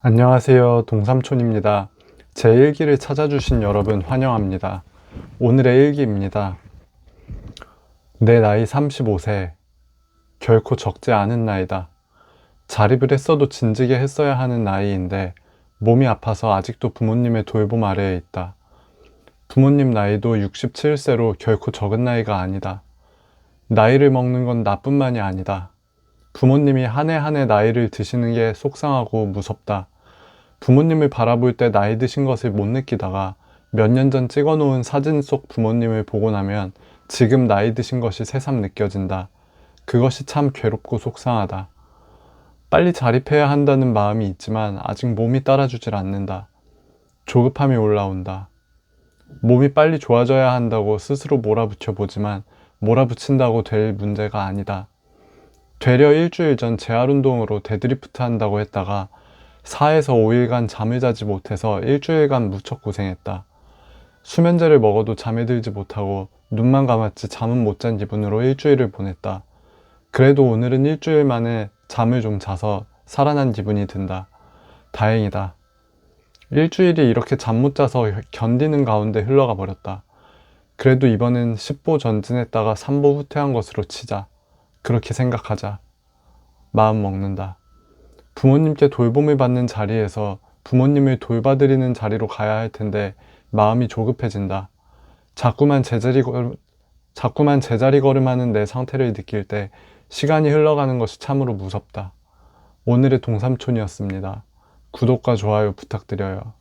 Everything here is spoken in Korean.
안녕하세요. 동삼촌입니다. 제 일기를 찾아주신 여러분 환영합니다. 오늘의 일기입니다. 내 나이 35세. 결코 적지 않은 나이다. 자립을 했어도 진지게 했어야 하는 나이인데 몸이 아파서 아직도 부모님의 돌봄 아래에 있다. 부모님 나이도 67세로 결코 적은 나이가 아니다. 나이를 먹는 건 나뿐만이 아니다. 부모님이 한 해 한 해 나이를 드시는 게 속상하고 무섭다. 부모님을 바라볼 때 나이 드신 것을 못 느끼다가 몇 년 전 찍어 놓은 사진 속 부모님을 보고 나면 지금 나이 드신 것이 새삼 느껴진다. 그것이 참 괴롭고 속상하다. 빨리 자립해야 한다는 마음이 있지만 아직 몸이 따라주질 않는다. 조급함이 올라온다. 몸이 빨리 좋아져야 한다고 스스로 몰아붙여 보지만 몰아붙인다고 될 문제가 아니다. 되려 일주일 전 재활 운동으로 데드리프트 한다고 했다가 4에서 5일간 잠을 자지 못해서 일주일간 무척 고생했다. 수면제를 먹어도 잠에 들지 못하고 눈만 감았지 잠은 못 잔 기분으로 일주일을 보냈다. 그래도 오늘은 일주일 만에 잠을 좀 자서 살아난 기분이 든다. 다행이다. 일주일이 이렇게 잠 못 자서 견디는 가운데 흘러가 버렸다. 그래도 이번엔 10보 전진했다가 3보 후퇴한 것으로 치자. 그렇게 생각하자. 마음 먹는다. 부모님께 돌봄을 받는 자리에서 부모님을 돌봐드리는 자리로 가야 할 텐데 마음이 조급해진다. 자꾸만 제자리 걸, 자꾸만 제자리 걸음하는 내 상태를 느낄 때 시간이 흘러가는 것이 참으로 무섭다. 오늘의 동삼촌이었습니다. 구독과 좋아요 부탁드려요.